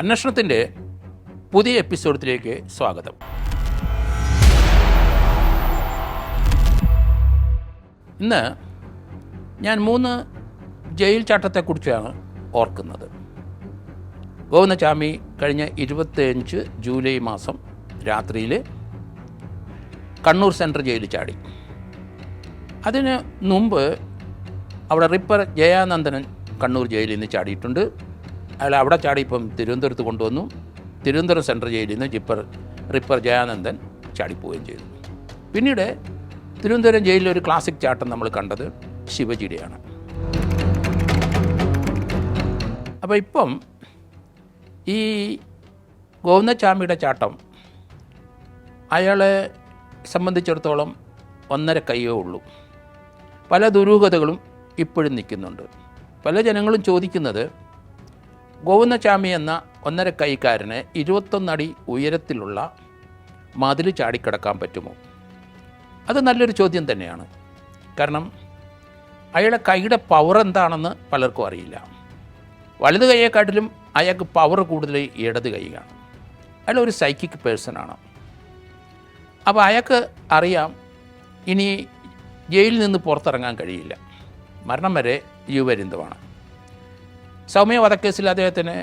അന്വേഷണത്തിന്റെ പുതിയ എപ്പിസോഡിലേക്ക് സ്വാഗതം. ഇന്ന് ഞാൻ മൂന്ന് ജയിൽ ചാട്ടത്തെക്കുറിച്ചാണ് ഓർക്കുന്നത്. ഗോവിന്ദചാമി കഴിഞ്ഞ ഇരുപത്തിയഞ്ച് ജൂലൈ മാസം രാത്രിയിൽ കണ്ണൂർ സെൻട്രൽ ജയിലിൽ ചാടി. അതിന് മുമ്പ് അവിടെ റിപ്പർ ജയാനന്ദനൻ കണ്ണൂർ ജയിലിൽ നിന്ന് ചാടിയിട്ടുണ്ട്. അയാൾ അവിടെ ചാടി ഇപ്പം തിരുവനന്തപുരത്ത് കൊണ്ടുവന്നു. തിരുവനന്തപുരം സെൻട്രൽ ജയിലിൽ നിന്ന് ജിപ്പർ റിപ്പർ ജയാനന്ദൻ ചാടിപ്പോവുകയും ചെയ്തു. പിന്നീട് തിരുവനന്തപുരം ജയിലിൽ ഒരു ക്ലാസിക് ചാട്ടം നമ്മൾ കണ്ടത് ശിവജിയുടെയാണ്. അപ്പോൾ ഇപ്പം ഈ ഗോവിന്ദചാമിയുടെ ചാട്ടം അയാളെ സംബന്ധിച്ചിടത്തോളം ഒന്നര കയ്യേ ഉള്ളൂ. പല ദുരൂഹതകളും ഇപ്പോഴും നിൽക്കുന്നുണ്ട്. പല ജനങ്ങളും ചോദിക്കുന്നത് ഗോവിന്ദചാമി എന്ന ഒന്നര കൈക്കാരന് ഇരുപത്തൊന്നടി ഉയരത്തിലുള്ള മതിൽ ചാടിക്കിടക്കാൻ പറ്റുമോ? അത് നല്ലൊരു ചോദ്യം തന്നെയാണ്. കാരണം അയാളെ കൈയുടെ പവർ എന്താണെന്ന് പലർക്കും അറിയില്ല. വലത് കൈയെക്കാട്ടിലും അയാൾക്ക് പവർ കൂടുതൽ ഇടത് കൈയാണ്. അയാൾ ഒരു സൈക്കിക് പേഴ്സണാണ് അപ്പോൾ അയാൾക്ക് അറിയാം ഇനി ജയിലിൽ നിന്ന് പുറത്തിറങ്ങാൻ കഴിയില്ല. മരണം വരെ ജീവപര്യന്തമാണ് സൗമ്യ വധക്കേസിൽ അദ്ദേഹത്തിന്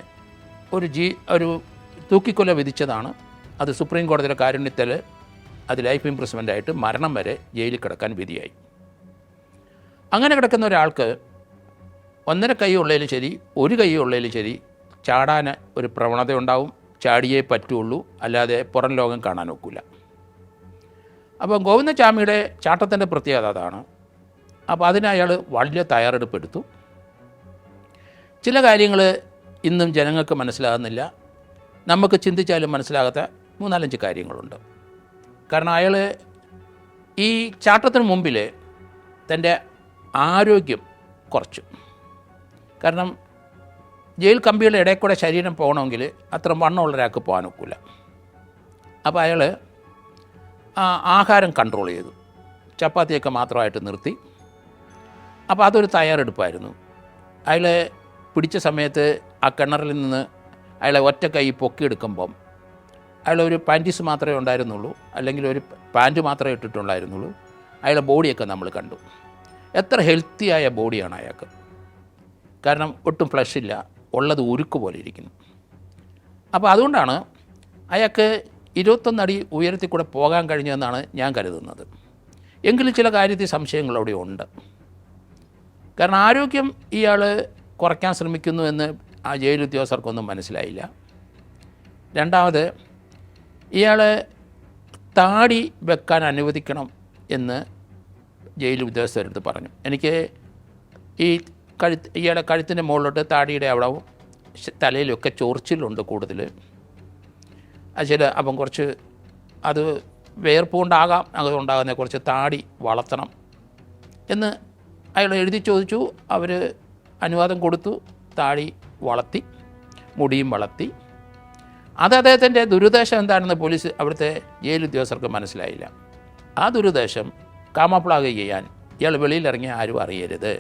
ഒരു ജീ ഒരു തൂക്കിക്കൊല വിധിച്ചതാണ്. അത് സുപ്രീം കോടതിയുടെ കാരുണ്യത്തിൽ അത് ലൈഫ് ഇംപ്രസ്മെന്റ് ആയിട്ട് മരണം വരെ ജയിലിൽ കിടക്കാൻ വിധിയായി. അങ്ങനെ കിടക്കുന്ന ഒരാൾക്ക് ഒന്നര കൈ ഉള്ളതിലും ശരി ഒരു കൈ ഉള്ളതിലും ശരി ചാടാൻ ഒരു പ്രവണത ഉണ്ടാവും ചാടിയേ പറ്റുള്ളൂ അല്ലാതെ പുറം ലോകം കാണാൻ ഒക്കില്ല അപ്പോൾ ഗോവിന്ദസ്വാമിയുടെ ചാട്ടത്തിന്റെ പ്രത്യേകത അതാണ്. അപ്പോൾ അതിന് അയാൾ വലിയ തയ്യാറെടുപ്പെടുത്തു ചില കാര്യങ്ങൾ ഇന്നും ജനങ്ങൾക്ക് മനസ്സിലാകുന്നില്ല. നമുക്ക് ചിന്തിച്ചാലും മനസ്സിലാകാത്ത മൂന്നാലഞ്ച് കാര്യങ്ങളുണ്ട്. കാരണം അയാൾ ഈ ചാട്ടത്തിന് മുമ്പിൽ തന്റെ ആരോഗ്യം കുറച്ചു. കാരണം ജയിൽ കമ്പികളുടെ ഇടയിൽ കൂടെ ശരീരം പോകണമെങ്കിൽ അത്ര വണ്ണമുള്ള ഒരാൾക്ക് പോകാൻ ഒക്കില്ല. അപ്പോൾ അയാൾ ആഹാരം കൺട്രോൾ ചെയ്തു. ചപ്പാത്തിയൊക്കെ മാത്രമായിട്ട് നിർത്തി. അപ്പോൾ അതൊരു തയ്യാറെടുപ്പായിരുന്നു. അയാൾ പിടിച്ച സമയത്ത് ആ കിണറിൽ നിന്ന് അയാളെ ഒറ്റ കൈ പൊക്കിയെടുക്കുമ്പം അയാൾ ഒരു പാന്റീസ് മാത്രമേ ഉണ്ടായിരുന്നുള്ളൂ അല്ലെങ്കിൽ ഒരു പാന്റ് മാത്രമേ ഇട്ടിട്ടുണ്ടായിരുന്നുള്ളൂ. അയാളുടെ ബോഡിയൊക്കെ നമ്മൾ കണ്ടു. എത്ര ഹെൽത്തിയായ ബോഡിയാണ് അയാൾക്ക്. കാരണം ഒട്ടും ഫ്ലഷ് ഇല്ല ഉള്ളത് ഉരുക്ക് പോലെ ഇരിക്കുന്നു. അപ്പോൾ അതുകൊണ്ടാണ് അയാൾക്ക് ഇരുപത്തൊന്നടി ഉയരത്തിൽ കൂടെ പോകാൻ കഴിഞ്ഞതെന്നാണ് ഞാൻ കരുതുന്നത്. എങ്കിലും ചില കാര്യത്തിൽ സംശയങ്ങൾ അവിടെ ഉണ്ട്. കാരണം ആരോഗ്യം ഇയാൾ കുറയ്ക്കാൻ ശ്രമിക്കുന്നു എന്ന് ആ ജയിൽ ഉദ്യോഗസ്ഥർക്കൊന്നും മനസ്സിലായില്ല. രണ്ടാമത് ഇയാൾ താടി വെക്കാൻ അനുവദിക്കണം എന്ന് ജയിൽ ഉദ്യോഗസ്ഥരെടുത്ത് പറഞ്ഞു. എനിക്ക് ഈ കഴുത്ത് ഇയാളെ കഴുത്തിന്റെ മുകളിലോട്ട് താടിയുടെ അവിടെ തലയിലൊക്കെ ചൊറിച്ചിലുണ്ട് കൂടുതൽ അത് ചില അപ്പം കുറച്ച് അത് വേർപ്പ് കൊണ്ടാകാം അതുകൊണ്ടാകുന്ന കുറച്ച് താടി വളർത്തണം എന്ന് അയാൾ എഴുതി ചോദിച്ചു. അവർ അനുവാദം കൊടുത്തു താടി വളർത്തി മുടിയും വളർത്തി. അത് അദ്ദേഹത്തിന്റെ ദുരുദ്ദേശം എന്താണെന്ന് പോലീസ് അവിടുത്തെ ജയിൽ ഉദ്യോഗസ്ഥർക്ക് മനസ്സിലായില്ല. ആ ദുരുദ്ദേശം കാമപ്ലാഗ് ചെയ്യാൻ ഇയാൾ വെളിയിലിറങ്ങി ആരും അറിയരുത്.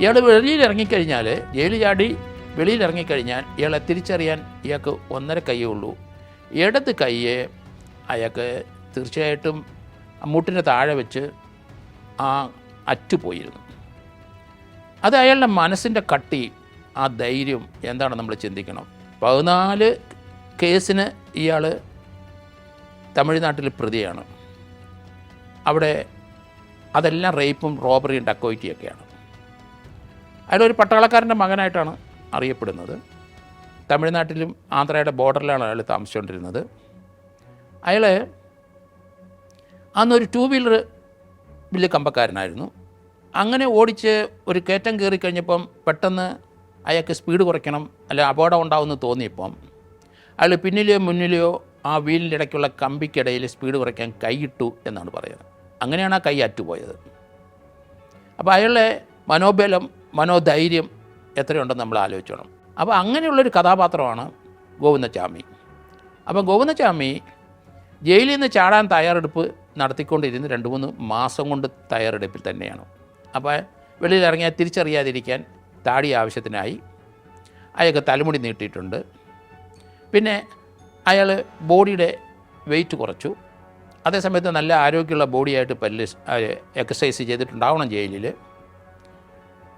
ഇയാൾ വെളിയിലിറങ്ങിക്കഴിഞ്ഞാൽ ജയിൽ ചാടി വെളിയിലിറങ്ങിക്കഴിഞ്ഞാൽ ഇയാളെ തിരിച്ചറിയാൻ ഇയാൾക്ക് ഒന്നര കൈയേ ഉള്ളൂ. ഇടത് കൈയെ അയാൾക്ക് തീർച്ചയായിട്ടും മുട്ടിന്റെ താഴെ വെച്ച് ആ അറ്റുപോയിരുന്നു അത് അയാളുടെ മനസ്സിന്റെ കട്ടി ആ ധൈര്യം എന്താണ് നമ്മൾ ചിന്തിക്കണം. പതിനാല് കേസിന് ഇയാൾ തമിഴ്നാട്ടിൽ പ്രതിയാണ്. അവിടെ അതെല്ലാം റേപ്പും റോബറിയും ഡക്കോയിറ്റിയൊക്കെയാണ്. അയാളൊരു പട്ടാളക്കാരന്റെ മകനായിട്ടാണ് അറിയപ്പെടുന്നത്. തമിഴ്നാട്ടിലും ആന്ധ്രയുടെ ബോർഡറിലാണ് അയാൾ താമസിച്ചുകൊണ്ടിരുന്നത്. അയാൾ അന്നൊരു ടൂ വീലർ വലിയ കമ്പക്കാരനായിരുന്നു. അങ്ങനെ ഓടിച്ച് ഒരു കയറ്റം കയറി കഴിഞ്ഞപ്പം പെട്ടെന്ന് അയാൾക്ക് സ്പീഡ് കുറയ്ക്കണം അല്ല അപകടം ഉണ്ടാവുമെന്ന് തോന്നിയപ്പം അയാൾ പിന്നിലെയോ മുന്നിലെയോ ആ വീലിന്റെ ഇടയ്ക്കുള്ള കമ്പിക്കിടയിൽ സ്പീഡ് കുറയ്ക്കാൻ കൈയിട്ടു എന്നാണ് പറയുന്നത്. അങ്ങനെയാണ് ആ കൈ അറ്റുപോയത്. അപ്പോൾ അയാളുടെ മനോബലം മനോധൈര്യം എത്രയുണ്ടെന്ന് നമ്മൾ ആലോചിച്ചോണം. അപ്പോൾ അങ്ങനെയുള്ളൊരു കഥാപാത്രമാണ് ഗോവിന്ദചാമി അപ്പം ഗോവിന്ദചാമി ജയിലിൽ നിന്ന് ചാടാൻ തയ്യാറെടുപ്പ് നടത്തിക്കൊണ്ടിരുന്ന രണ്ട് മൂന്ന് മാസം കൊണ്ട് തയ്യാറെടുപ്പിൽ തന്നെയാണ്. അപ്പോൾ വെളിയിൽ ഇറങ്ങിയാൽ തിരിച്ചറിയാതിരിക്കാൻ താടി ആവശ്യത്തിനായി അയാൾക്ക് തലമുടി നീട്ടിയിട്ടുണ്ട്. പിന്നെ അയാൾ ബോഡിയുടെ വെയിറ്റ് കുറച്ചു. അതേസമയത്ത് നല്ല ആരോഗ്യമുള്ള ബോഡിയായിട്ട് പല്ല് എക്സസൈസ് ചെയ്തിട്ടുണ്ടാവണം ജയിലിൽ.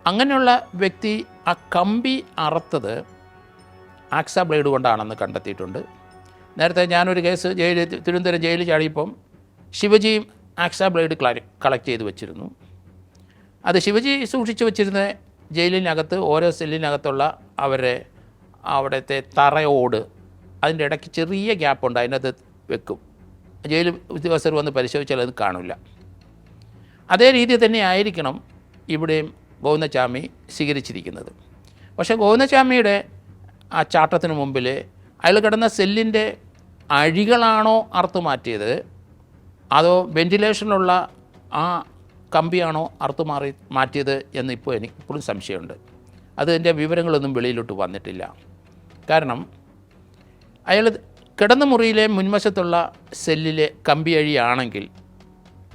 അങ്ങനെയുള്ള വ്യക്തി ആ കമ്പി അറുത്തത് ആക്സ ബ്ലേഡ് കൊണ്ടാണെന്ന് കണ്ടെത്തിയിട്ടുണ്ട്. നേരത്തെ ഞാനൊരു കേസ് ജയിലിൽ തിരുവനന്തപുരം ജയിലിൽ ചാടിയപ്പം ശിവജിയും ആക്സ ബ്ലേഡ് കളക്ട് ചെയ്ത് വെച്ചിരുന്നു. അത് ശിവജി സൂക്ഷിച്ചു വെച്ചിരുന്ന ജയിലിനകത്ത് ഓരോ സെല്ലിനകത്തുള്ള അവരെ അവിടുത്തെ തറയോട് അതിന്റെ ഇടയ്ക്ക് ചെറിയ ഗ്യാപ്പുണ്ട് അതിനകത്ത് വെക്കും. ജയിൽ ഉദ്യോഗസ്ഥർ വന്ന് പരിശോധിച്ചാൽ അത് കാണില്ല. അതേ രീതി തന്നെ ആയിരിക്കണം ഇവിടെയും ഗോവിന്ദചാമി സ്വീകരിച്ചിരിക്കുന്നത്. പക്ഷേ ഗോവിന്ദചാമിയുടെ ആ ചാട്ടത്തിന് മുമ്പിൽ അയാൾ കിടന്ന സെല്ലിന്റെ അഴികളാണോ അറുത്ത് മാറ്റിയത്? അതോ വെന്റിലേഷനുള്ള ആ കമ്പിയാണോ അറുത്ത് മാറി മാറ്റിയത് എന്ന് ഇപ്പോൾ എനിക്ക് ഇപ്പോഴും സംശയമുണ്ട്. അതിന്റെ വിവരങ്ങളൊന്നും വെളിയിലോട്ട് വന്നിട്ടില്ല. കാരണം അയാൾ കിടന്ന മുറിയിലെ മുൻവശത്തുള്ള സെല്ലിലെ കമ്പി അഴിയാണെങ്കിൽ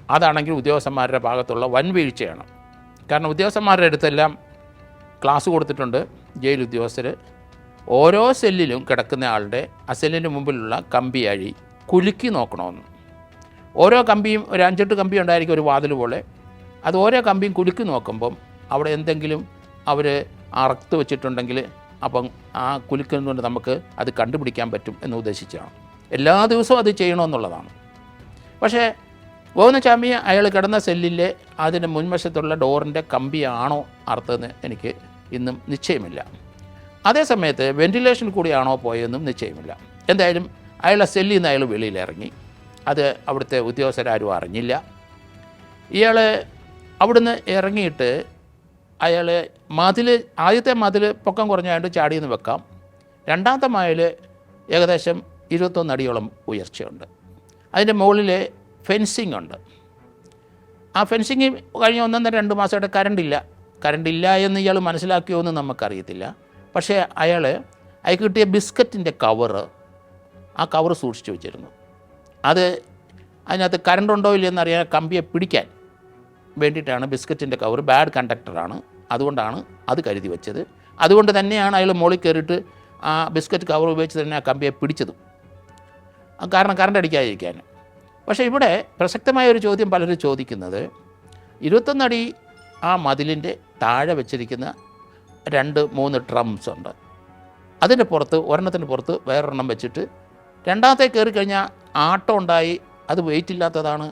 അതാണെങ്കിൽ ഉദ്യോഗസ്ഥന്മാരുടെ ഭാഗത്തുള്ള വൻവീഴ്ചയാണ് കാരണം ഉദ്യോഗസ്ഥന്മാരുടെ അടുത്തെല്ലാം ക്ലാസ് കൊടുത്തിട്ടുണ്ട് ജയിൽ ഉദ്യോഗസ്ഥർ. ഓരോ സെല്ലിലും കിടക്കുന്ന ആളുടെ ആ സെല്ലിന്റെ മുമ്പിലുള്ള കമ്പി അഴി കുലുക്കി നോക്കണമെന്ന്. ഓരോ കമ്പിയും ഒരു അഞ്ചെട്ട് കമ്പി ഉണ്ടായിരിക്കും ഒരു വാതിൽ പോലെ അത് ഓരോ കമ്പിയും കുലുക്കി നോക്കുമ്പം അവിടെ എന്തെങ്കിലും അവർ അറുത്ത് വെച്ചിട്ടുണ്ടെങ്കിൽ അപ്പം ആ കുലുക്കുന്നതുകൊണ്ട് നമുക്ക് അത് കണ്ടുപിടിക്കാൻ പറ്റും എന്ന് ഉദ്ദേശിച്ചാണ്. എല്ലാ ദിവസവും അത് ചെയ്യണമെന്നുള്ളതാണ്. പക്ഷേ ഗോവിന്ദസ്വാമി അയാൾ കിടന്ന സെല്ലിലെ അതിന് മുൻവശത്തുള്ള ഡോറിന്റെ കമ്പിയാണോ അർത്ഥമെന്ന് എനിക്ക് ഇന്നും നിശ്ചയമില്ല. അതേ സമയത്ത് വെന്റിലേഷൻ കൂടിയാണോ പോയതെന്നും നിശ്ചയമില്ല. എന്തായാലും അയാളെ സെല്ലിൽ നിന്ന് അയാൾ വെളിയിലിറങ്ങി. അത് അവിടുത്തെ ഉദ്യോഗസ്ഥരാരും അറിഞ്ഞില്ല. ഇയാൾ അവിടുന്ന് ഇറങ്ങിയിട്ട് അയാൾ മതിൽ ആദ്യത്തെ മതിൽ പൊക്കം കുറഞ്ഞായിട്ട് ചാടിയെന്ന് വെക്കാം. രണ്ടാമത്തെ മതിൽ ഏകദേശം ഇരുപത്തൊന്ന് അടിയോളം ഉയർച്ചയുണ്ട്. അതിന്റെ മുകളിൽ ഫെൻസിങ് ഉണ്ട്. ആ ഫെൻസിങ് കഴിഞ്ഞ ഒന്നൊന്നര രണ്ട് മാസമായിട്ട് കരണ്ടില്ല ഇല്ല. എന്ന് ഇയാൾ മനസ്സിലാക്കിയോ എന്ന് നമുക്കറിയത്തില്ല. പക്ഷേ അയാൾ അയാൾക്ക് കിട്ടിയ ബിസ്ക്കറ്റിന്റെ കവറ് ആ കവറ് സൂക്ഷിച്ചു വെച്ചിരുന്നു. അത് അതിനകത്ത് കരണ്ടുണ്ടോ ഇല്ലയെന്നറിയാൻ കമ്പിയെ പിടിക്കാൻ വേണ്ടിയിട്ടാണ് ബിസ്ക്കറ്റിന്റെ കവർ ബാഡ് കണ്ടക്ടറാണ്. അതുകൊണ്ടാണ് അത് കരുതി വെച്ചത്. അതുകൊണ്ട് തന്നെയാണ് അയാൾ മുകളിൽ കയറിയിട്ട് ആ ബിസ്ക്കറ്റ് കവർ ഉപയോഗിച്ച് തന്നെ ആ കമ്പിയെ പിടിച്ചതും. കാരണം കറണ്ട് അടിക്കാതിരിക്കാൻ. പക്ഷേ ഇവിടെ പ്രസക്തമായ ഒരു ചോദ്യം പലരും ചോദിക്കുന്നത് ഇരുപത്തൊന്നടി ആ മതിലിന്റെ താഴെ വെച്ചിരിക്കുന്ന രണ്ട് മൂന്ന് ട്രംസ് ഉണ്ട്. അതിന്റെ പുറത്ത് ഒരെണ്ണത്തിന് പുറത്ത് വേറൊരെണ്ണം വെച്ചിട്ട് രണ്ടാമത്തെ കയറി കഴിഞ്ഞാൽ ആട്ടം ഉണ്ടായി അത് വെയിറ്റ് ഇല്ലാത്തതാണ്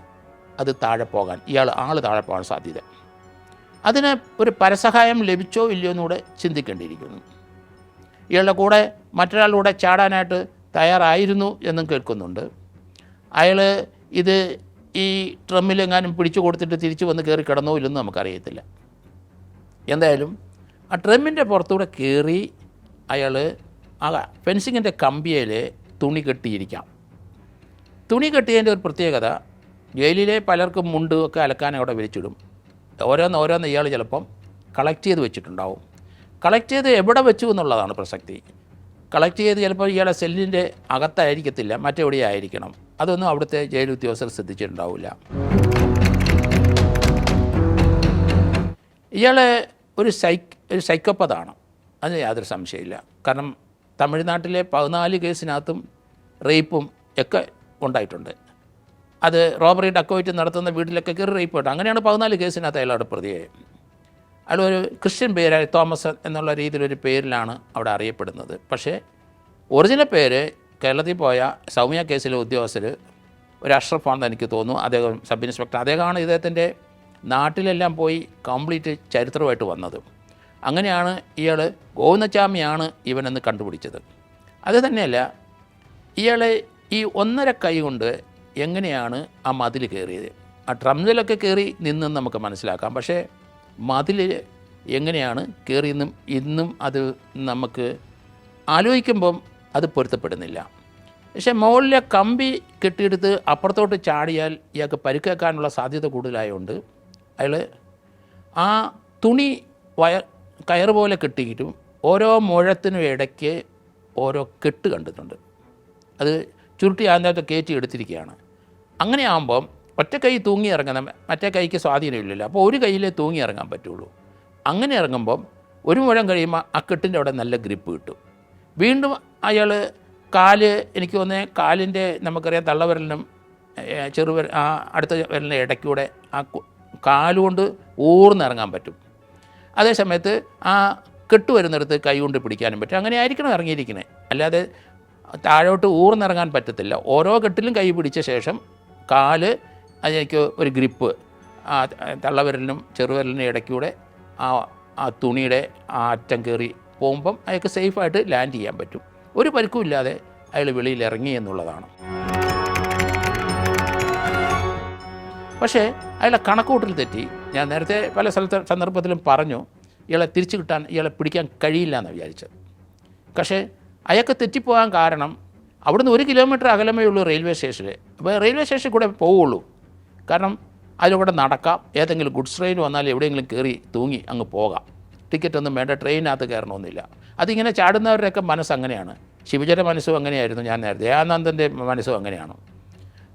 അത് താഴെ പോകാൻ ഇയാൾ ആൾ താഴെ പോകാൻ സാധ്യത. അതിന് ഒരു പരസഹായം ലഭിച്ചോ ഇല്ലയോ എന്നൂടെ ചിന്തിക്കേണ്ടിയിരിക്കുന്നു. ഇയാളുടെ കൂടെ മറ്റൊരാളുടെ ചാടാനായിട്ട് തയ്യാറായിരുന്നു എന്നും കേൾക്കുന്നുണ്ട്. അയാൾ ഇത് ഈ ട്രമ്മിലെങ്ങാനും പിടിച്ചു കൊടുത്തിട്ട് തിരിച്ചു വന്ന് കയറി കിടന്നോ ഇല്ലെന്ന് നമുക്കറിയത്തില്ല. എന്തായാലും ആ ട്രമ്മിന്റെ പുറത്തൂടെ കയറി അയാൾ ആ ഫെൻസിങ്ങിന്റെ കമ്പിയിൽ തുണി കെട്ടിയിരിക്കാം. തുണി കെട്ടിയതിന്റെ ഒരു പ്രത്യേകത ജയിലിലെ പലർക്കും മുണ്ട് ഒക്കെ അലക്കാൻ അവിടെ വിരിച്ചിടും ഓരോന്ന് ഓരോന്ന് ഇയാൾ ചിലപ്പം കളക്ട് ചെയ്ത് വെച്ചിട്ടുണ്ടാവും. കളക്ട് ചെയ്ത് എവിടെ വെച്ചു എന്നുള്ളതാണ് പ്രസക്തി. കളക്ട് ചെയ്ത് ചിലപ്പോൾ ഇയാളെ സെല്ലിന്റെ അകത്തായിരിക്കത്തില്ല മറ്റെവിടെ ആയിരിക്കണം. അതൊന്നും അവിടുത്തെ ജയിൽ ഉദ്യോഗസ്ഥർ ശ്രദ്ധിച്ചിട്ടുണ്ടാവില്ല. ഇയാൾ ഒരു സൈക്ക് ഒരു സൈക്കോപ്പതാണ് അതിന് യാതൊരു സംശയമില്ല കാരണം തമിഴ്നാട്ടിലെ പതിനാല് കേസിനകത്തും റേപ്പും ഒക്കെ ഉണ്ടായിട്ടുണ്ട്. അത് റോബറി ഡക്കോയിറ്റ് നടത്തുന്ന വീട്ടിലൊക്കെ കയറി റേപ്പ് കേട്ടോ അങ്ങനെയാണ് പതിനാല് കേസിനകത്ത് അയാളുടെ പ്രതിയെ അയാൾ ഒരു ക്രിസ്ത്യൻ പേരായി തോമസ് എന്നുള്ള രീതിയിലൊരു പേരിലാണ് അവിടെ അറിയപ്പെടുന്നത്. പക്ഷേ ഒറിജിനൽ പേര് കേരളത്തിൽ പോയ സൗമ്യ കേസിലെ ഉദ്യോഗസ്ഥർ ഒരു അഷ്റഫാണെന്ന് എനിക്ക് തോന്നുന്നു. അദ്ദേഹം സബ് ഇൻസ്പെക്ടർ. അദ്ദേഹമാണ് ഇദ്ദേഹത്തിന്റെ നാട്ടിലെല്ലാം പോയി കംപ്ലീറ്റ് ചരിത്രമായിട്ട് വന്നത്. അങ്ങനെയാണ് ഇയാൾ ഗോവിന്ദച്ചാമിയാണ് ഇവനെന്ന് കണ്ടുപിടിച്ചത്. അത് തന്നെയല്ല ഇയാൾ ഈ ഒന്നര കൈ കൊണ്ട് എങ്ങനെയാണ് ആ മതിൽ കയറിയത്? ആ ട്രംസിലൊക്കെ കയറി നിന്നെന്ന് നമുക്ക് മനസ്സിലാക്കാം. പക്ഷേ മതിൽ എങ്ങനെയാണ് കയറിയെന്നും ഇന്നും അത് നമുക്ക് ആലോചിക്കുമ്പം അത് പൊരുത്തപ്പെടുന്നില്ല. പക്ഷേ മുകളിലെ കമ്പി കെട്ടിയെടുത്ത് അപ്പുറത്തോട്ട് ചാടിയാൽ ഇയാൾക്ക് പരുക്കേക്കാനുള്ള സാധ്യത കൂടുതലായതുകൊണ്ട് അയാൾ ആ തുണി വയ കയറ് പോലെ കെട്ടിയിട്ടും ഓരോ മുഴത്തിനും ഇടയ്ക്ക് ഓരോ കെട്ട് കണ്ടിട്ടുണ്ട്. അത് ചുരുട്ടി അതിനകത്ത് കയറ്റി എടുത്തിരിക്കുകയാണ്. അങ്ങനെ ആകുമ്പം ഒറ്റ കൈ തൂങ്ങി ഇറങ്ങുന്ന മറ്റേ കൈക്ക് സ്വാധീനമില്ലല്ലോ. അപ്പോൾ ഒരു കയ്യിലേ തൂങ്ങി ഇറങ്ങാൻ പറ്റുള്ളൂ. അങ്ങനെ ഇറങ്ങുമ്പം ഒരു മുഴം കഴിയുമ്പോൾ ആ കെട്ടിന്റെ അവിടെ നല്ല ഗ്രിപ്പ് കിട്ടും. വീണ്ടും അയാൾ കാൽ എനിക്ക് തോന്നുന്നത് കാലിന്റെ നമുക്കറിയാം തള്ളവിരലിനും ചെറുവിര ആ അടുത്ത വിരലിന്റെ ഇടയ്ക്കൂടെ ആ കാലുകൊണ്ട് ഊർന്നിറങ്ങാൻ പറ്റും. അതേ സമയത്ത് ആ കെട്ട് വരുന്നിടത്ത് കൈ കൊണ്ട് പിടിക്കാനും പറ്റും. അങ്ങനെ ആയിരിക്കണം ഇറങ്ങിയിരിക്കുന്നത് അല്ലാതെ താഴോട്ട് ഊർന്നിറങ്ങാൻ പറ്റത്തില്ല. ഓരോ കെട്ടിലും കൈ പിടിച്ച ശേഷം കാൽ അതിലേക്ക് ഒരു ഗ്രിപ്പ് ആ തള്ളവിരലിനും ചെറുവിരലിനും ഇടയ്ക്കൂടെ ആ ആ തുണിയുടെ ആ അറ്റം കയറി പോകുമ്പം അയാൾക്ക് സേഫായിട്ട് ലാൻഡ് ചെയ്യാൻ പറ്റും. ഒരു പരിക്കും ഇല്ലാതെ അയാൾ വെളിയിൽ ഇറങ്ങി എന്നുള്ളതാണ്. പക്ഷേ അയാളെ കണക്കൂട്ടിൽ തെറ്റി. ഞാൻ നേരത്തെ പല സ്ഥലത്ത് സന്ദർഭത്തിലും പറഞ്ഞു ഇയാളെ തിരിച്ചു കിട്ടാൻ ഇയാളെ പിടിക്കാൻ കഴിയില്ല എന്ന് വിചാരിച്ചത്. പക്ഷേ അയാൾക്ക് തെറ്റിപ്പോകാൻ കാരണം അവിടുന്ന് ഒരു കിലോമീറ്റർ അകലമേ ഉള്ളൂ റെയിൽവേ സ്റ്റേഷനിൽ അപ്പോൾ റെയിൽവേ സ്റ്റേഷനിൽ കൂടെ പോവുള്ളൂ. കാരണം അതിലൂടെ നടക്കാം. ഏതെങ്കിലും ഗുഡ്സ് ട്രെയിൻ വന്നാൽ എവിടെയെങ്കിലും കയറി തൂങ്ങി അങ്ങ് പോകാം. ടിക്കറ്റ് ഒന്നും വേണ്ട ട്രെയിനകത്ത് കയറണമെന്നില്ല. അതിങ്ങനെ ചാടുന്നവരുടെയൊക്കെ മനസ്സ് അങ്ങനെയാണ്. ശിവജയുടെ മനസ്സും അങ്ങനെയായിരുന്നു ഞാൻ നേരത്തെ. ദയാനന്ദന്റെ മനസ്സും അങ്ങനെയാണ്.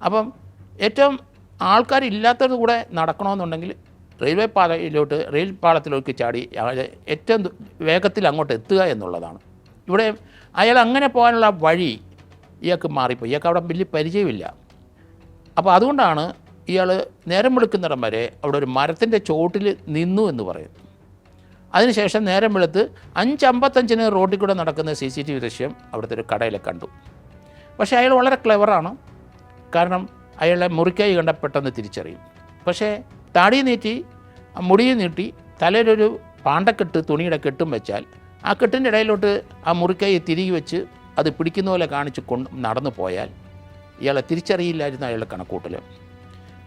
അപ്പം ഏറ്റവും ആൾക്കാരില്ലാത്തത് കൂടെ നടക്കണമെന്നുണ്ടെങ്കിൽ റെയിൽവേ പാതയിലോട്ട് റെയിൽ പാളത്തിലേക്ക് ചാടി ഏറ്റവും വേഗത്തിൽ അങ്ങോട്ട് എത്തുക എന്നുള്ളതാണ്. ഇവിടെ അയാൾ അങ്ങനെ പോകാനുള്ള വഴി ഇയാൾക്ക് മാറിപ്പോയി. ഇയാൾക്ക് അവിടെ വലിയ പരിചയമില്ല. അപ്പോൾ അതുകൊണ്ടാണ് ഇയാൾ നേരം വെളുക്കുന്നിടം വരെ അവിടെ ഒരു മരത്തിന്റെ ചോട്ടിൽ നിന്നു എന്ന് പറയും അതിനുശേഷം നേരം വെളുത്ത് അഞ്ചമ്പത്തഞ്ചിന് റോഡിൽ കൂടെ നടക്കുന്ന സി സി ടി വി ദൃശ്യം അവിടുത്തെ ഒരു കടയിൽ കണ്ടു. പക്ഷേ അയാൾ വളരെ ക്ലെവറാണ് കാരണം അയാളെ മുറിക്കായി കണ്ട പെട്ടെന്ന് തിരിച്ചറിയും. പക്ഷേ താടി നീട്ടി ആ മുടിയും നീട്ടി തലയിലൊരു പാണ്ടക്കെട്ട് തുണിയുടെ കെട്ടും വെച്ചാൽ ആ കെട്ടിന്റെ ഇടയിലോട്ട് ആ മുറിക്കായി തിരികെ വെച്ച് അത് പിടിക്കുന്ന പോലെ കാണിച്ച് കൊണ്ട് നടന്നു പോയാൽ ഇയാളെ തിരിച്ചറിയില്ലായിരുന്നു അയാളുടെ കണക്കൂട്ടൽ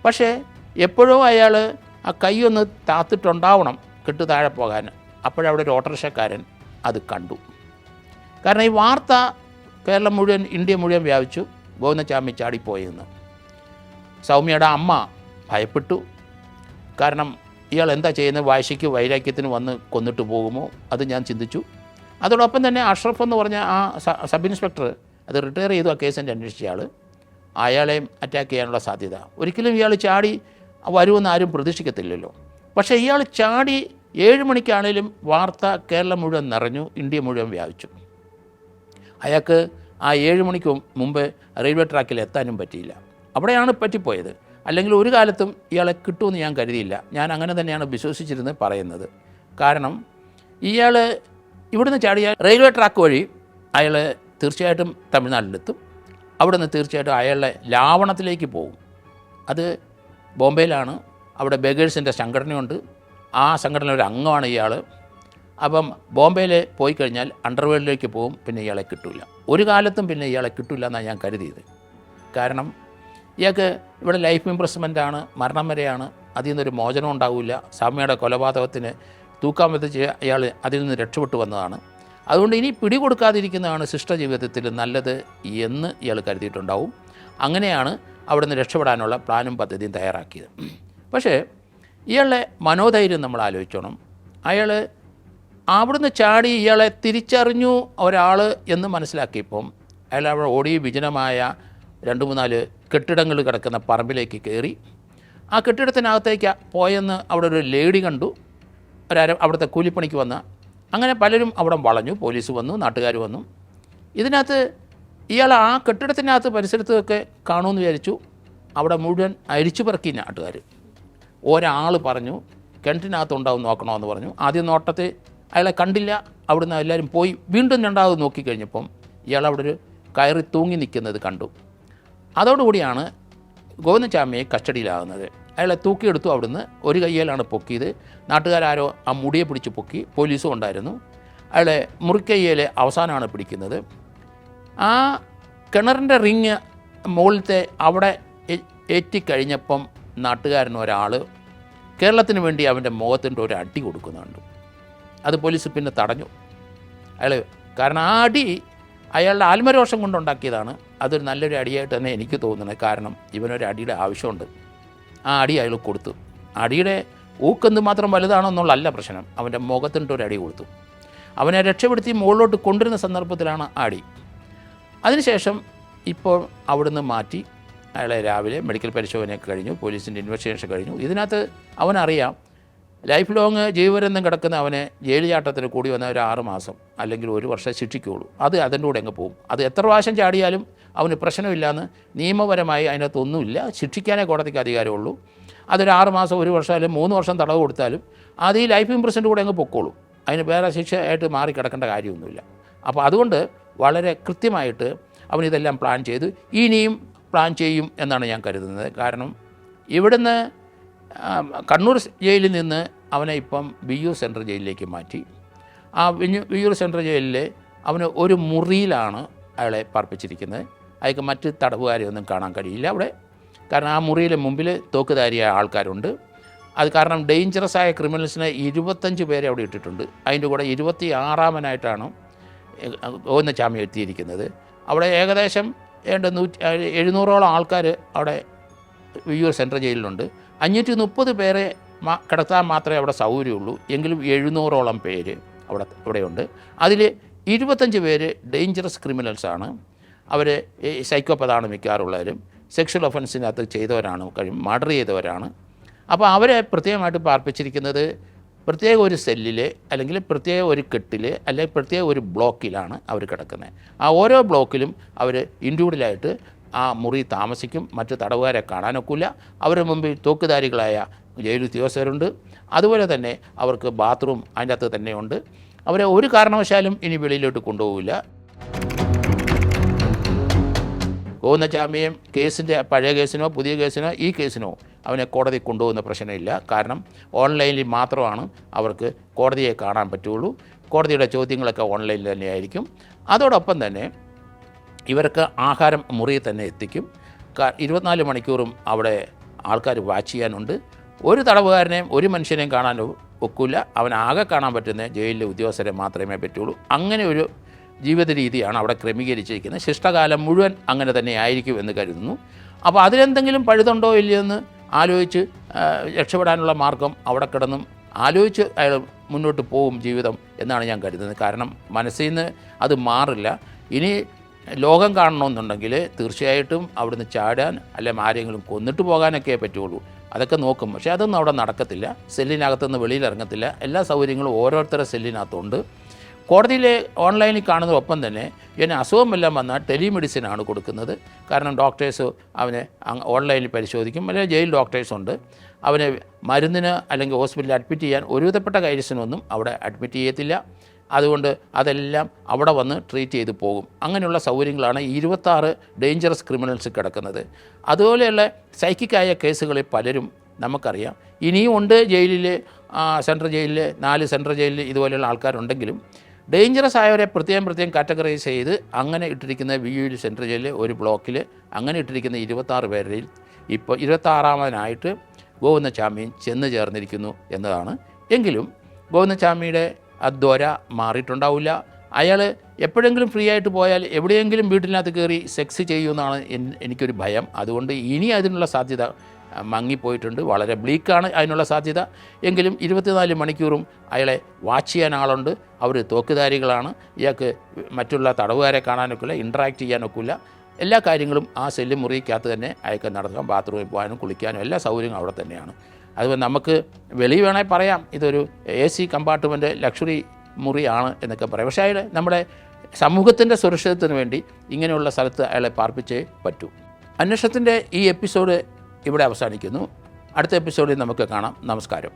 പക്ഷേ എപ്പോഴോ അയാൾ ആ കൈ ഒന്ന് താത്തിട്ടുണ്ടാവണം കെട്ട് താഴെ പോകാൻ. അപ്പോഴവിടെ ഒരു ഓട്ടോറിക്ഷക്കാരൻ അത് കണ്ടു. കാരണം ഈ വാർത്ത കേരളം മുഴുവൻ ഇന്ത്യ മുഴുവൻ വ്യാപിച്ചു. ഗോവിന്ദചാമി ചാടിപ്പോയെന്ന്. സൗമ്യയുടെ അമ്മ ഭയപ്പെട്ടു. കാരണം ഇയാൾ എന്താ ചെയ്യുന്നത്? വാശിക്ക് വൈരാഗ്യത്തിന് വന്ന് കൊന്നിട്ട് പോകുമോ? അത് ഞാൻ ചിന്തിച്ചു. അതോടൊപ്പം തന്നെ അഷ്റഫ് എന്ന് പറഞ്ഞ ആ സബ് ഇൻസ്പെക്ടർ അത് റിട്ടയർ ചെയ്തു ആ കേസിന്റെ അന്വേഷിച്ച ആൾ അയാളെയും അറ്റാക്ക് ചെയ്യാനുള്ള സാധ്യത. ഒരിക്കലും ഇയാൾ ചാടി വരുമെന്ന് ആരും പ്രതീക്ഷിക്കത്തില്ലല്ലോ. പക്ഷേ ഇയാൾ ചാടി ഏഴ് മണിക്കാണേലും വാർത്ത കേരളം മുഴുവൻ നിറഞ്ഞു ഇന്ത്യ മുഴുവൻ വ്യാപിച്ചു. അയാൾക്ക് ആ ഏഴ് മണിക്ക് മുമ്പ് റെയിൽവേ ട്രാക്കിൽ എത്താനും പറ്റിയില്ല. അവിടെയാണ് പറ്റിപ്പോയത്. അല്ലെങ്കിൽ ഒരു കാലത്തും ഇയാളെ കിട്ടുമെന്ന് ഞാൻ കരുതിയില്ല. ഞാൻ അങ്ങനെ തന്നെയാണ് വിശ്വസിച്ചിരുന്നത് പറയുന്നത്. കാരണം ഇയാൾ ഇവിടുന്ന് ചാടിയാൽ റെയിൽവേ ട്രാക്ക് വഴി അയാൾ തീർച്ചയായിട്ടും തമിഴ്നാട്ടിലെത്തും. അവിടെ നിന്ന് തീർച്ചയായിട്ടും അയാളുടെ ലാവണത്തിലേക്ക് പോകും. അത് ബോംബെയിലാണ്. അവിടെ ബേഗേഴ്സിന്റെ സംഘടനയുണ്ട്. ആ സംഘടന ഒരു അംഗമാണ് ഇയാൾ അപ്പം ബോംബെയിൽ പോയി കഴിഞ്ഞാൽ അണ്ടർവേൾഡിലേക്ക് പോകും പിന്നെ ഇയാളെ കിട്ടില്ല ഒരു കാലത്തും പിന്നെ ഇയാളെ കിട്ടില്ല എന്നാണ് ഞാൻ കരുതിയത്. കാരണം ഇയാൾക്ക് ഇവിടെ ലൈഫ് ഇംപ്രസ്മെന്റ് ആണ് മരണം വരെയാണ്. അതിൽ നിന്നൊരു മോചനം ഉണ്ടാവില്ല. സാമ്യയുടെ കൊലപാതകത്തിന് തൂക്കാൻ വിധിച്ച് അയാൾ അതിൽ നിന്ന് രക്ഷപ്പെട്ടു വന്നതാണ്. അതുകൊണ്ട് ഇനി പിടികൊടുക്കാതിരിക്കുന്നതാണ് ശിഷ്ടജീവിതത്തിൽ നല്ലത് എന്ന് ഇയാൾ കരുതിയിട്ടുണ്ടാവും. അങ്ങനെയാണ് അവിടെ നിന്ന് രക്ഷപ്പെടാനുള്ള പ്ലാനും പദ്ധതിയും തയ്യാറാക്കിയത്. പക്ഷേ ഇയാളുടെ മനോധൈര്യം നമ്മൾ ആലോചിച്ചോണം. അയാൾ അവിടുന്ന് ചാടി ഇയാളെ തിരിച്ചറിഞ്ഞു ഒരാൾ എന്ന് മനസ്സിലാക്കിയപ്പം അയാൾ അവിടെ ഓടി വിജനമായ രണ്ട് മൂന്നാൽ കെട്ടിടങ്ങൾ കിടക്കുന്ന പറമ്പിലേക്ക് കയറി. ആ കെട്ടിടത്തിനകത്തേക്ക് പോയെന്ന് അവിടെ ഒരു ലേഡി കണ്ടു. ഒരര അവിടുത്തെ കൂലിപ്പണിക്ക് വന്ന അങ്ങനെ പലരും അവിടെ വളഞ്ഞു പോലീസ് വന്നു നാട്ടുകാർ വന്നു. ഇതിനകത്ത് ഇയാൾ ആ കെട്ടിടത്തിനകത്ത് പരിസരത്തൊക്കെ കാണുമെന്ന് വിചാരിച്ചു. അവിടെ മുഴുവൻ അരിച്ചു പറക്കി നാട്ടുകാർ ഒരാൾ പറഞ്ഞു കിണറ്റിനകത്ത് ഉണ്ടാവും നോക്കണമെന്ന് പറഞ്ഞു. ആദ്യം നോട്ടത്തെ അയാളെ കണ്ടില്ല. അവിടുന്ന് എല്ലാവരും പോയി. വീണ്ടും രണ്ടാമത് നോക്കിക്കഴിഞ്ഞപ്പം ഇയാൾ അവിടെ ഒരു കയറി തൂങ്ങി നിൽക്കുന്നത് കണ്ടു. അതോടുകൂടിയാണ് ഗോവിന്ദചാമിയെ കസ്റ്റഡിയിലാകുന്നത്. അയാളെ തൂക്കിയെടുത്തു അവിടുന്ന്. ഒരു കയ്യിലാണ് പൊക്കിയത്. നാട്ടുകാരോ ആ മുടിയെ പിടിച്ച് പൊക്കി പോലീസും ഉണ്ടായിരുന്നു. അയാളെ മുറിക്കയ്യയിലെ അവസാനമാണ് പിടിക്കുന്നത്. ആ കിണറിന്റെ റിങ് മുകളിലത്തെ അവിടെ ഏറ്റിക്കഴിഞ്ഞപ്പം നാട്ടുകാരൻ ഒരാൾ കേരളത്തിന് വേണ്ടി അവന്റെ മുഖത്തിന്റെ ഒരു അടി കൊടുക്കുന്നുണ്ട്. അത് പോലീസ് പിന്നെ തടഞ്ഞു. അയാൾ കാരണം ആ അടി അയാളുടെ ആത്മരോഷം കൊണ്ടുണ്ടാക്കിയതാണ്. അതൊരു നല്ലൊരു അടിയായിട്ട് തന്നെ എനിക്ക് തോന്നുന്നത്. കാരണം ഇവനൊരു അടിയുടെ ആവശ്യമുണ്ട്. ആ അടി അയാൾ കൊടുത്തു. അടിയുടെ ഊക്കെന്ത് മാത്രം വലുതാണോ എന്നുള്ളതല്ല പ്രശ്നം. അവന്റെ മുഖത്തിന്റെ ഒരു അടി കൊടുത്തു. അവനെ രക്ഷപ്പെടുത്തി മുകളിലോട്ട് കൊണ്ടുവരുന്ന സന്ദർഭത്തിലാണ് അടി. അതിനുശേഷം ഇപ്പോൾ അവിടുന്ന് മാറ്റി അയാളെ രാവിലെ മെഡിക്കൽ പരിശോധനയൊക്കെ കഴിഞ്ഞു പോലീസിന്റെ ഇൻവെസ്റ്റിഗേഷൻ കഴിഞ്ഞു. ഇതിനകത്ത് അവനറിയാം ലൈഫ് ലോങ് ജീവപര്യന്തം കിടക്കുന്ന അവനെ ജയിലിയാട്ടത്തിന് കൂടി വന്ന ഒരു ആറ് മാസം അല്ലെങ്കിൽ ഒരു വർഷം ശിക്ഷിക്കുകയുള്ളൂ. അത് അതിന്റെ കൂടെ അങ്ങ് പോകും. അത് എത്ര പ്രാവശ്യം ചാടിയാലും അവന് പ്രശ്നമില്ലാന്ന് നിയമപരമായി അതിനകത്തൊന്നുമില്ല. ശിക്ഷിക്കാനേ കോടതിക്ക് അധികാരമുള്ളൂ. അതൊരു ആറ് മാസം ഒരു വർഷം അല്ലെങ്കിൽ മൂന്ന് വർഷം തടവ് കൊടുത്താലും അത് ഈ ലൈഫ് ഇംപ്രസന്റ് കൂടെ അങ്ങ് പൊക്കോളൂ. അതിന് വേറെ ശിക്ഷയായിട്ട് മാറി കിടക്കേണ്ട കാര്യമൊന്നുമില്ല. അപ്പോൾ അതുകൊണ്ട് വളരെ കൃത്യമായിട്ട് അവനിതെല്ലാം പ്ലാൻ ചെയ്തു. ഇനിയും പ്ലാൻ ചെയ്യും എന്നാണ് ഞാൻ കരുതുന്നത്. കാരണം ഇവിടുന്ന് കണ്ണൂർ ജയിലിൽ നിന്ന് അവനെ ഇപ്പം ബിയ്യൂർ സെൻട്രൽ ജയിലിലേക്ക് മാറ്റി. ആ ബി യു സെൻട്രൽ ജയിലിൽ അവന് ഒരു മുറിയിലാണ് അയാളെ പാർപ്പിച്ചിരിക്കുന്നത്. അയാൾക്ക് മറ്റ് തടവുകാരെയൊന്നും കാണാൻ കഴിയില്ല അവിടെ. കാരണം ആ മുറിയിലെ മുമ്പിൽ തോക്കുധാരിയായ ആൾക്കാരുണ്ട്. അത് കാരണം ഡേഞ്ചറസ് ആയ ക്രിമിനൽസിനെ ഇരുപത്തഞ്ച് പേരെ അവിടെ ഇട്ടിട്ടുണ്ട്. അതിന്റെ കൂടെ ഇരുപത്തി ആറാമനായിട്ടാണ് ഓന്ന ചാമി എത്തിയിരിക്കുന്നത്. അവിടെ ഏകദേശം ഏണ്ട നൂറ്റി എഴുന്നൂറോളം ആൾക്കാർ അവിടെ വിയ്യൂർ സെൻട്രൽ ജയിലിലുണ്ട് അഞ്ഞൂറ്റി മുപ്പത് പേരെ കിടത്താൻ മാത്രമേ അവിടെ സൗകര്യമുള്ളൂ. എങ്കിലും എഴുന്നൂറോളം പേര് അവിടെ അവിടെയുണ്ട്. അതിൽ ഇരുപത്തഞ്ച് പേര് ഡേഞ്ചറസ് ക്രിമിനൽസാണ് അവർ സൈക്കോപ്പതാണ് മിക്കവാറുള്ളവരും സെക്ഷൽ ഒഫൻസിനകത്ത് ചെയ്തവരാണ് കഴിയും മർഡർ ചെയ്തവരാണ്. അപ്പോൾ അവരെ പ്രത്യേകമായിട്ട് പാർപ്പിച്ചിരിക്കുന്നത് പ്രത്യേക ഒരു സെല്ലിൽ അല്ലെങ്കിൽ പ്രത്യേക ഒരു കെട്ടിൽ അല്ലെങ്കിൽ പ്രത്യേക ഒരു ബ്ലോക്കിലാണ് അവർ കിടക്കുന്നത്. ആ ഓരോ ബ്ലോക്കിലും അവർ ഇൻഡിവിജ്വലായിട്ട് ആ മുറി താമസിക്കും മറ്റ് തടവുകാരെ കാണാനൊക്കില്ല. അവരുടെ മുമ്പിൽ തോക്കുധാരികളായ ജയിൽ ഉദ്യോഗസ്ഥരുണ്ട്. അതുപോലെ തന്നെ അവർക്ക് ബാത്റൂം അതിന്റെ അകത്ത് തന്നെയുണ്ട്. അവരെ ഒരു കാരണവശാലും ഇനി വെളിയിലോട്ട് കൊണ്ടുപോകില്ല കോന്നച്ചാമിയും കേസിന്റെ പഴയ കേസിനോ പുതിയ കേസിനോ ഈ കേസിനോ അവനെ കോടതി കൊണ്ടുപോകുന്ന പ്രശ്നമില്ല. കാരണം ഓൺലൈനിൽ മാത്രമാണ് അവർക്ക് കോടതിയെ കാണാൻ പറ്റുള്ളൂ. കോടതിയുടെ ചോദ്യങ്ങളൊക്കെ ഓൺലൈനിൽ തന്നെയായിരിക്കും. അതോടൊപ്പം തന്നെ ഇവർക്ക് ആഹാരം മുറിയിൽ തന്നെ എത്തിക്കും. ഇരുപത്തിനാല് മണിക്കൂറും അവിടെ ആൾക്കാർ വാച്ച് ചെയ്യാനുണ്ട്. ഒരു തടവുകാരനെയും ഒരു മനുഷ്യനെയും കാണാൻ ഒക്കില്ല. അവൻ ആകെ കാണാൻ പറ്റുന്ന ജയിലിലെ ഉദ്യോഗസ്ഥരെ മാത്രമേ പറ്റുള്ളൂ. അങ്ങനെ ഒരു ജീവിത രീതിയാണ് അവിടെ ക്രമീകരിച്ചിരിക്കുന്നത്. ശിഷ്ടകാലം മുഴുവൻ അങ്ങനെ തന്നെ ആയിരിക്കും എന്ന് കരുതുന്നു. അപ്പോൾ അതിലെന്തെങ്കിലും പഴുതുണ്ടോ ഇല്ലയോ എന്ന് ആലോചിച്ച് രക്ഷപ്പെടാനുള്ള മാർഗം അവിടെ കിടന്നും ആലോചിച്ച് അയാൾ മുന്നോട്ട് പോകും ജീവിതം എന്നാണ് ഞാൻ കരുതുന്നത്. കാരണം മനസ്സിൽ നിന്ന് അത് മാറില്ല. ഇനി ലോകം കാണണമെന്നുണ്ടെങ്കിൽ തീർച്ചയായിട്ടും അവിടുന്ന് ചാടാൻ അല്ലെങ്കിൽ ആരെങ്കിലും കൊന്നിട്ട് പോകാനൊക്കെ പറ്റുള്ളൂ. അതൊക്കെ നോക്കും. പക്ഷേ അതൊന്നും അവിടെ നടക്കത്തില്ല. സെല്ലിനകത്തുനിന്ന് വെളിയിലിറങ്ങത്തില്ല. എല്ലാ സൗകര്യങ്ങളും ഓരോരുത്തരുടെ സെല്ലിനകത്തുണ്ട്. കോടതിയിലെ ഓൺലൈനിൽ കാണുന്ന ഒപ്പം തന്നെ ഇവന് അസുഖമെല്ലാം വന്നാൽ ടെലിമെഡിസിനാണ് കൊടുക്കുന്നത്. കാരണം ഡോക്ടേഴ്സ് അവനെ ഓൺലൈനിൽ പരിശോധിക്കും. അല്ലെങ്കിൽ ജയിൽ ഡോക്ടേഴ്സുണ്ട് അവനെ മരുന്നിന് അല്ലെങ്കിൽ ഹോസ്പിറ്റലിൽ അഡ്മിറ്റ് ചെയ്യാൻ ഒരുവിധപ്പെട്ട കാര്യത്തിനൊന്നും അവിടെ അഡ്മിറ്റ് ചെയ്യത്തില്ല. അതുകൊണ്ട് അതെല്ലാം അവിടെ വന്ന് ട്രീറ്റ് ചെയ്ത് പോകും. അങ്ങനെയുള്ള സൗകര്യങ്ങളാണ് ഈ ഇരുപത്താറ് ഡേഞ്ചറസ് ക്രിമിനൽസ് കിടക്കുന്നത്. അതുപോലെയുള്ള സൈക്കിക്കായ കേസുകളിൽ പലരും നമുക്കറിയാം. ഇനിയും ഉണ്ട് ജയിലിൽ സെൻട്രൽ ജയിലിൽ നാല് സെൻട്രൽ ജയിലിൽ ഇതുപോലെയുള്ള ആൾക്കാരുണ്ടെങ്കിലും ഡേഞ്ചറസ് ആയവരെ പ്രത്യേകം പ്രത്യേകം കാറ്റഗറൈസ് ചെയ്ത് അങ്ങനെ ഇട്ടിരിക്കുന്ന വി യു സെൻട്രൽ ജയിലിൽ ഒരു ബ്ലോക്കിൽ അങ്ങനെ ഇട്ടിരിക്കുന്ന ഇരുപത്താറ് പേരിൽ ഇപ്പോൾ ഇരുപത്താറാമതിനായിട്ട് ഗോവിന്ദചാമിയും ചെന്ന് ചേർന്നിരിക്കുന്നു എന്നതാണ്. എങ്കിലും ഗോവിന്ദചാമിയുടെ അദ്വര ദ്വര മാറിയിട്ടുണ്ടാവില്ല. അയാൾ എപ്പോഴെങ്കിലും ഫ്രീ ആയിട്ട് പോയാൽ എവിടെയെങ്കിലും വീട്ടിനകത്ത് കയറി സെക്സ് ചെയ്യുമെന്നാണ് എനിക്കൊരു ഭയം. അതുകൊണ്ട് ഇനി അതിനുള്ള സാധ്യത മങ്ങിപ്പോയിട്ടുണ്ട്. വളരെ ബ്ലീക്കാണ് അതിനുള്ള സാധ്യത. എങ്കിലും ഇരുപത്തിനാല് മണിക്കൂറും അയാളെ വാച്ച് ചെയ്യാൻ ആളുണ്ട്. അവർ തോക്കുധാരികളാണ്. ഇയാൾക്ക് മറ്റുള്ള തടവുകാരെ കാണാനൊക്കില്ല ഇൻട്രാക്ട് ചെയ്യാനൊക്കില്ല. എല്ലാ കാര്യങ്ങളും ആ സെല്ല് മുറിക്കകത്ത് തന്നെ അയാൾക്ക് നടത്താം ബാത്റൂമിൽ പോകാനും കുളിക്കാനും എല്ലാ സൗകര്യങ്ങളും അവിടെ തന്നെയാണ്. അതുപോലെ നമുക്ക് വെളി വേണേൽ പറയാം. ഇതൊരു എ സി കമ്പാർട്ട്മെന്റ് ലക്ഷറി മുറിയാണ് എന്നൊക്കെ പറയാം. പക്ഷേ അയാൾ നമ്മുടെ സമൂഹത്തിന്റെ സുരക്ഷിതത്വത്തിന് വേണ്ടി ഇങ്ങനെയുള്ള സ്ഥലത്ത് അയാളെ പാർപ്പിച്ചേ പറ്റൂ. അന്വേഷണത്തിന്റെ ഈ എപ്പിസോഡ് ഇവിടെ അവസാനിക്കുന്നു. അടുത്ത എപ്പിസോഡിൽ നമുക്ക് കാണാം. നമസ്കാരം.